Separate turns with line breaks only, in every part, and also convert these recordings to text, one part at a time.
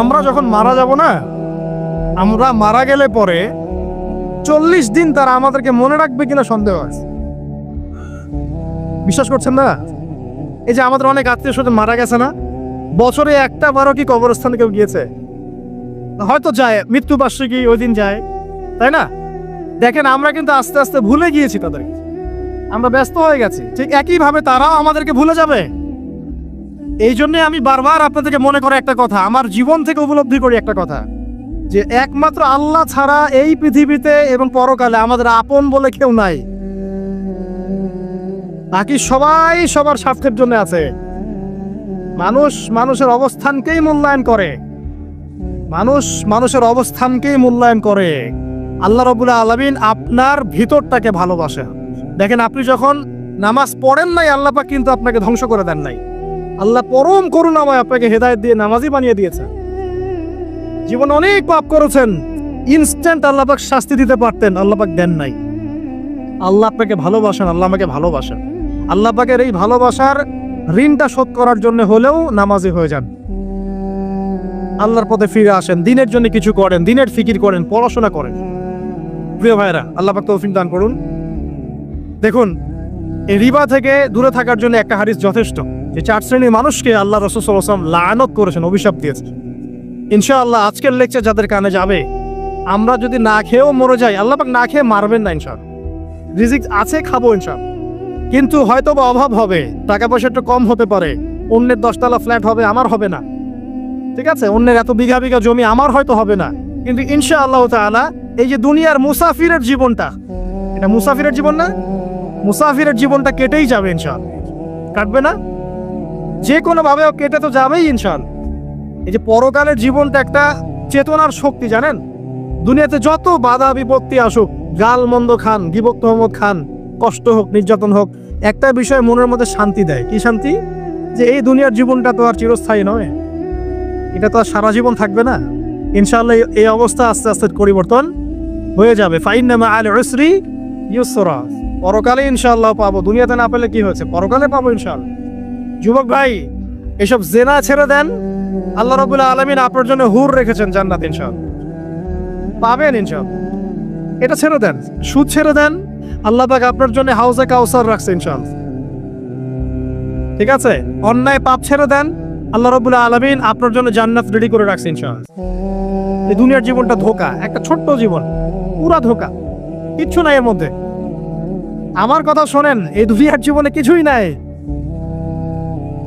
আমরা যখন মারা যাব না, আমরা মারা গেলে পরে চল্লিশ দিন তারা আমাদেরকে মনে রাখবে কিনা সন্দেহ আছে। বিশ্বাস করছেন না? এই যে আমাদের অনেক আত্মীয় স্বজন মারা গেছে না, বছরে একটা বারো কি কবরস্থানে কেউ গিয়েছে? হয়তো যায় মৃত্যু বার্ষিকী ওই দিন যায়, তাই না? দেখেন, আমরা কিন্তু আস্তে আস্তে ভুলে গিয়েছি তাদেরকে। আমরা ব্যস্ত হয়ে গেছি। ঠিক একইভাবে তারাও আমাদেরকে ভুলে যাবে। এই জন্য আমি বারবার আপনাদেরকে মনে করে একটা কথা, আমার জীবন থেকে উপলব্ধি করি একটা কথা, যে একমাত্র আল্লাহ ছাড়া এই পৃথিবীতে এবং পরকালে আমাদের আপন বলে কেউ নাই। বাকি সবাই সবার স্বার্থের জন্য আছে। মানুষ মানুষের অবস্থানকেই মূল্যায়ন করে। মানুষ মানুষের অবস্থানকেই মূল্যায়ন করে। আল্লাহ রবুল্লা আলমিন আপনার ভিতরটাকে ভালোবাসে দেখেন, আপনি যখন নামাজ পড়েন নাই, আল্লাহ পাক কিন্তু আপনাকে ধ্বংস করে দেন নাই। আল্লাহ পরম করুণাময় আপনাকে হেদায়েত দিয়ে নামাজি বানিয়ে দিয়েছে। জীবনে অনেক পাপ করেছেন ইনস্ট্যান্ট আল্লাহ পাক শাস্তি দিতে পারতেন, আল্লাহ পাক দেন নাই। আল্লাহ আপনাকে ভালোবাসেন, আল্লাহ আমাকে ভালোবাসেন। আল্লাহ পাকের এই ভালোবাসার ঋণটা শোধ করার জন্য হলেও নামাজি হয়ে যান। আল্লাহর পথে ফিরে আসেন, দিনের জন্য কিছু করেন, দিনের ফিকির করেন, পড়াশোনা করেন। প্রিয় ভাইরা আল্লাহ পাক তৌফিক দান করুন। দেখুন, এই রিবা থেকে দূরে থাকার জন্য একটা হাদিস যথেষ্ট। যে চার শ্রেণির মানুষকে আল্লাহ রসুলাম লায়নত করেছেন, অভিশাপ দিয়েছেন। ইনশাআল্লাহ আজকের লেকচার যাদের কানে যাবে, আমরা যদি না খেয়েও মরে যাই, আল্লাহ পাক না খেয়ে মারবেন না ইনশাল রিজিক আছে, খাব ইনশাল কিন্তু হয়তো বা অভাব হবে টাকা পয়সা একটু কম হতে পারে, অন্যের দশতলা ফ্ল্যাট হবে, আমার হবে না। ঠিক আছে? অন্যের এত বিঘা বিঘা জমি, আমার হয়তো হবে না। কিন্তু ইনশা আল্লাহ তাআলা এই যে দুনিয়ার মুসাফিরের জীবনটা, এটা মুসাফিরের জীবন না, মুসাফিরের জীবনটা কেটেই যাবে ইনশাল কাটবে না? যে কোনো ভাবে ও কেটে তো যাবেই ইনশাল। এই যে পরকালের জীবনটা একটা চেতনার শক্তি, জানেন? দুনিয়াতে যত বাধা বিপত্তি আসুক, গাল মন্দ খান গিবক্ত মোহাম্মদ খান, কষ্ট হোক, নির্যাতন হোক, একটা বিষয় মনের মধ্যে শান্তি দেয়। কি শান্তি? যে এই দুনিয়ার জীবনটা তো আর চিরস্থায়ী নয়। এটা তো আর সারা জীবন থাকবে না। ইনশাল্লাহ এই- অবস্থা আস্তে আস্তে পরিবর্তন হয়ে যাবে। ফাইন নামা আল উসরি ইউসরা। পরকালে ইনশাল্লাহ পাবো। দুনিয়াতে না পেলে কি হয়েছে? পরকালে পাবো ইনশাআল্লাহ। যুবক ভাই, এসব জেনা ছেড়ে দেন। আল্লাহ রবুল্লাহ আলমিন আপনার জন্য হুর রেখেছেন জান্নাত, ইনশাআল্লাহ। পাবেন, ইনশাআল্লাহ। এটা ছেড়ে দেন, সুদ ছেড়ে দেন। আল্লাহ পাক আপনার জন্য হাউসে কাউসার রাখছে, ইনশাআল্লাহ। ঠিক আছে? অন্যায় পাপ ছেড়ে দেন। আল্লাহ রবুল্লাহ আলমিন আপনার জন্য জান্নাত রেডি করে রাখছে, ইনশাআল্লাহ। এই দুনিয়ার জীবনটা ধোকা, একটা ছোট্ট জীবন, পুরা ধোকা, কিচ্ছু নাই এর মধ্যে। আমার কথা শোনেন, এই দুনিয়ার জীবনে কিছুই নাই।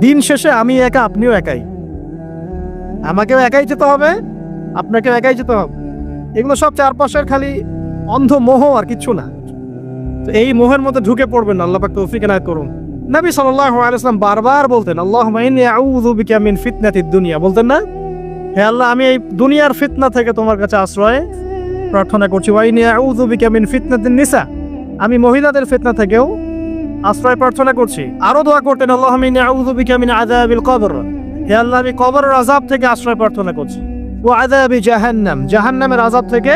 দিন শেষে আমি একা, আপনিও একাই। আমাকেও একাই যেতে হবে, আপনাকেও একাই যেতে হবে। এগুলো সব চারপাশের খালি অন্ধ মোহ আর কিচ্ছু না। তো এই মোহের মধ্যে ঢুকে পড়বেন, আল্লাহ পাক তৌফিক এনায়েত করুন। নবী সাল্লাল্লাহু বারবার বলতেন ফিতনাতিদ দুনিয়া। বলতেন না? হে আল্লাহ, আমি এই দুনিয়ার ফিতনা থেকে তোমার কাছে আশ্রয় প্রার্থনা করছি। ওয়া ইন্নী আউযু নিসা। আমি মহিলাদের ফিতনা থেকেও আশ্রয় প্রার্থনা করছি। আরও দোয়া করতেন আউযু বিকা মিন আযাবিল কবর। হে আল্লাহ, আমি কবরের আযাব থেকে আশ্রয় প্রার্থনা করছি। ওয়া আযাবি জাহান্নাম, জাহান্নামের আযাব থেকে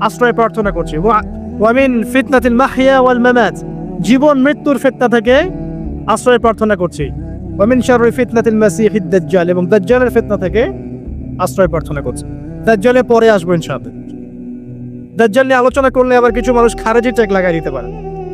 আশ্রয় প্রার্থনা করছি। ওয়া- ফিতনাতিল মাহইয়া ওয়াল মামাত, জীবন, মৃত্যুর ফিতনা থেকে আশ্রয় প্রার্থনা করছি। ওয়া মিন শাররি ফিতনাতিল মাসিহিদ দাজ্জাল, এবং দাজ্জালের ফিতনা থেকে আশ্রয় প্রার্থনা করছি। দাজ্জালে পরে আসব ইনশাআল্লাহ। দাজ্জাল নিয়ে আলোচনা করলে আবার কিছু মানুষ খারেজি চেক লাগাই দিতে পারে।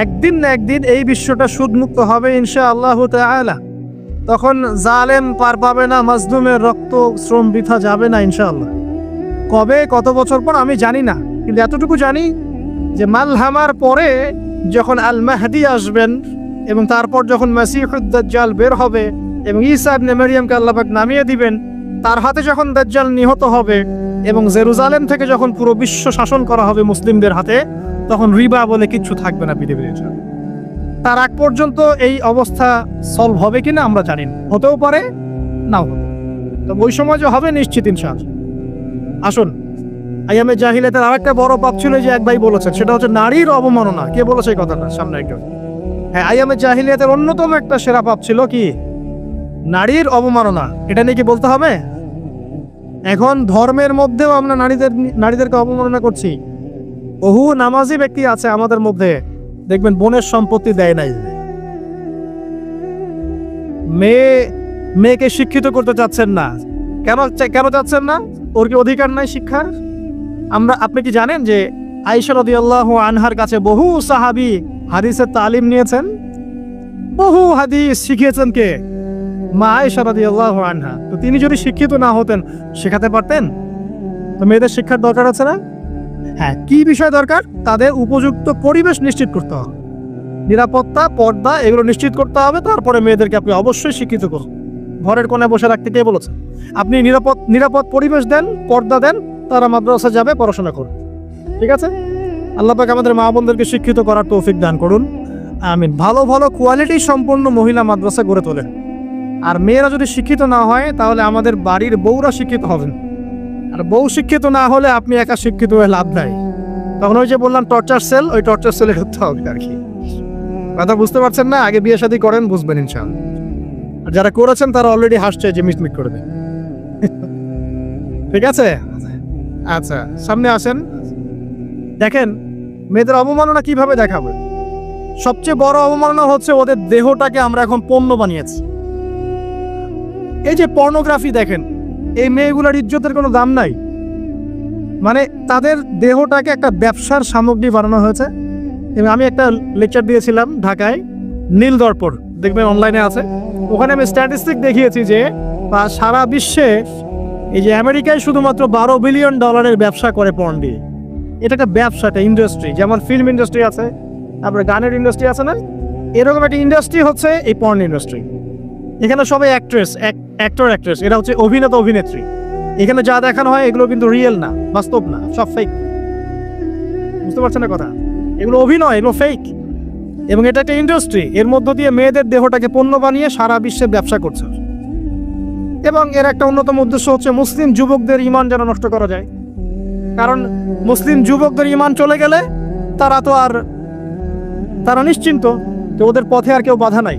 একদিন না একদিন এই বিশ্বটা সুদ মুক্ত হবে ইনশা আল্লাহ তাআলা। তখন জালেম পার পাবে না, মাজলুমের রক্ত শ্রম বৃথা যাবে না ইনশাআল্লাহ। কবে, কত বছর পর আমি জানি না, কিন্তু এতটুকু জানি যে মালহামার পরে যখন আল মাহদি আসবেন এবং তারপর যখন মাসিহুদ্দাজ্জাল বের হবে এবং ঈসা ইবনে মারিয়ামকে আল্লাহ পাক নামিয়ে দিবেন, তার হাতে যখন দাজ্জাল নিহত হবে এবং জেরুজালেম থেকে যখন পুরো বিশ্ব শাসন করা হবে মুসলিমদের হাতে তখন রিবা বলে কিচ্ছু থাকবে না পৃথিবীর ইনশাআল্লাহ। তার আগ পর্যন্ত এই অবস্থা সলভ হবে কিনা আমরা জানি না। হতেও পারে, নাও হতে তো ওই সময় যে হবে নিশ্চিত ইনশাআল্লাহ। আসুন আইয়ামে জাহিলিয়াতের আরেকটা বড় পাপ ছিল যে এক ভাই বলেছেন, সেটা হচ্ছে নারীর অবমাননা। কে বলেছে এই কথাটা? সামনে একজন। হ্যাঁ আইয়ামে জাহিলিয়াতের অন্যতম একটা সেরা পাপ ছিল কি? নারীর অবমাননা। এটা নিয়ে কি বলতে হবে? এখন ধর্মের মধ্যেও আমরা নারীদের নারীদেরকে অবমাননা করছি। বহু নামাজি ব্যক্তি আছে আমাদের মধ্যে। দেখবেন, বোনের সম্পত্তি দেয় নাই। মেয়ে, মেয়েকে শিক্ষিত করতে চাচ্ছেন না। কেন কেন চাচ্ছেন না? ওর কি অধিকার নাই শিক্ষার? আমরা, আপনি কি জানেন যে আইসা রাদিয়াল্লাহু আনহার কাছে বহু সাহাবী হাদিসের তালিম নিয়েছেন? বহু হাদিস শিখিয়েছেন কে? মা আয়েশা রাদিয়াল্লাহু আনহা। তো তিনি যদি শিক্ষিত না হতেন, শেখাতে পারতেন? তো মেয়েদের শিক্ষার দরকার আছে না? হ্যাঁ কি বিষয় দরকার? তাদের উপযুক্ত পরিবেশ নিশ্চিত করতে হবে। নিরাপত্তা, পর্দা, এগুলো নিশ্চিত করতে হবে। তারপরে মেয়েদেরকে আপনি অবশ্যই শিক্ষিত করুন। ঘরের কোণে বসে রাখতে কে বলেছে? আপনি নিরাপদ নিরাপদ পরিবেশ দেন, পর্দা দেন, তারা মাদ্রাসা যাবে, পড়াশোনা করবে। ঠিক আছে? আল্লাহ পাক আমাদের মা বোনদেরকে শিক্ষিত করার তৌফিক দান করুন। আমিন। ভালো ভালো কোয়ালিটি সম্পন্ন মহিলা মাদ্রাসা গড়ে তোলেন। আর মেয়েরা যদি শিক্ষিত না হয়, তাহলে আমাদের বাড়ির বউরা শিক্ষিত হবেন। আর বউ শিক্ষিত না হলে আপনি একা শিক্ষিত হয়ে লাভ নাই। তখন ওই যে বললাম টর্চার সেল ওই টর্চার সেলে ঢুকতে হবে আর কি। কথা বুঝতে পারছেন না? আগে বিয়ে শাদী করেন, বুঝবেন ইনশাআল্লাহ। আর যারা করেছেন, তারা অলরেডি হাসছে যে মিটমিট করে দেন। ঠিক আছে? আচ্ছা সামনে আসেন। দেখেন, মেয়েদের অবমাননা কীভাবে দেখাবে? সবচেয়ে বড় অবমাননা হচ্ছে ওদের দেহটাকে আমরা এখন পণ্য বানিয়েছি। এই যে পর্নোগ্রাফি দেখেন এই মেয়েগুলোর ইজ্জতের কোনো দাম নাই। মানে তাদের দেহটাকে একটা ব্যবসার সামগ্রী বানানো হয়েছে। এবং আমি একটা লেকচার দিয়েছিলাম ঢাকায় নীল দর্পণ দেখবেন অনলাইনে আছে। ওখানে আমি স্ট্যাটিস্টিক দেখিয়েছি যে সারা বিশ্বে এই যে আমেরিকায় শুধুমাত্র বারো বিলিয়ন ডলারের ব্যবসা করে পর্ন দিয়ে। এটা একটা ব্যবসা, একটা ইন্ডাস্ট্রি যেমন ফিল্ম ইন্ডাস্ট্রি আছে, তারপরে গানের ইন্ডাস্ট্রি আছে না? এরকম একটা ইন্ডাস্ট্রি হচ্ছে এই পর্ন ইন্ডাস্ট্রি এখানে সবাই অ্যাক্ট্রেস অ্যাক্টর অ্যাক্ট্রেস এরা হচ্ছে অভিনেতা, অভিনেত্রী। এখানে যা দেখানো হয়, এগুলো কিন্তু রিয়েল না, বাস্তব না, সব ফেক বুঝতে পারছেন না কথা? এগুলো অভিনয়, এগুলো ফেক এবং এটা একটা ইন্ডাস্ট্রি এর মধ্য দিয়ে মেয়েদের দেহটাকে পণ্য বানিয়ে সারা বিশ্বে ব্যবসা করছে। এবং এর একটা অন্যতম উদ্দেশ্য হচ্ছে মুসলিম যুবকদের ইমান যেন নষ্ট করা যায়। কারণ মুসলিম যুবকদের ইমান চলে গেলে তারা তো আর, তারা নিশ্চিন্ত যে ওদের পথে আর কেউ বাধা নাই।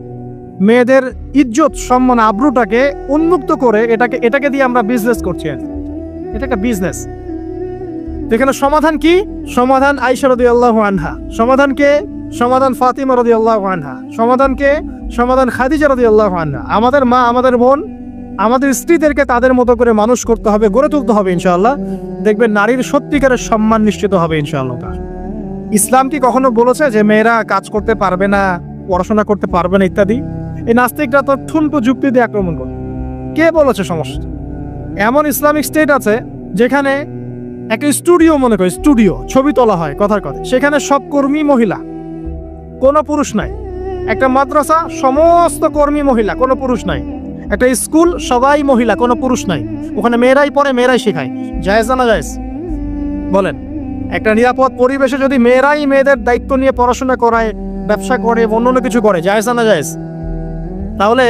মেয়েদের ইজ্জত সম্মান আব্রুটাকে উন্মুক্ত করে এটাকে এটাকে দিয়ে আমরা বিজনেস করছি এটা একটা বিজনেস এখানে সমাধান কি? সমাধান আইসা রদি আল্লাহ আনহা। সমাধান কে? সমাধান ফাতিমা রদি আল্লাহ আনহা। সমাধান কে? সমাধান খাদিজা রদি আল্লাহ আনহা। আমাদের মা, আমাদের বোন, আমাদের স্ত্রীদেরকে তাদের মতো করে মানুষ করতে হবে, গড়ে তুলতে হবে ইনশাআল্লাহ। দেখবেন নারীর সত্যিকারের সম্মান নিশ্চিত হবে ইনশাআল্লাহ ইসলাম কি কখনো বলেছে যে মেয়েরা কাজ করতে পারবে না, পড়াশোনা করতে পারবে না ইত্যাদি? এই নাস্তিকরা তো ঠুনকো যুক্তি দিয়ে আক্রমণ করে কে বলেছে সমস্যা? এমন ইসলামিক স্টেট আছে যেখানে একটা স্টুডিও মনে করে, স্টুডিও, ছবি তোলা হয় কথার কথা। সেখানে সব কর্মী মহিলা, কোনো পুরুষ নাই। একটা মাদ্রাসা, সমস্ত কর্মী মহিলা, কোনো পুরুষ নাই। একটা স্কুল, সবাই মহিলা, কোনো পুরুষ নাই। ওখানে মেয়েরাই পড়ে, মেয়েরাই শেখায়। জায়েজ না জায়েজ? বলেন, একটা নিরাপদ পরিবেশে যদি মেয়েরাই মেয়েদের দায়িত্ব নিয়ে পড়াশোনা করায়, ব্যবসা করে অন্য কিছু করে, জায়েজ না জায়েজ? তাহলে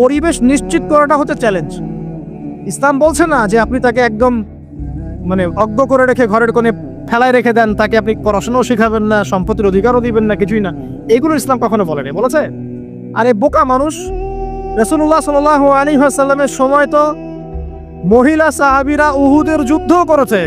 পরিবেশ নিশ্চিত করাটা হচ্ছে চ্যালেঞ্জ ইসলাম বলছে না যে আপনি তাকে একদম মানে অজ্ঞ করে রেখে ঘরের কোণে ফেলায় রেখে দেন, তাকে আপনি পড়াশোনাও শেখাবেন না, সম্পত্তির অধিকারও দিবেন না, কিছুই না। এগুলো ইসলাম কখনো বলেনি, বলেছে? আরে বোকা মানুষ রসুল্লাহ সাল আলী সাল্লামের সময় তো মহিলা সাহাবিরা উহুদের যুদ্ধ করেছে।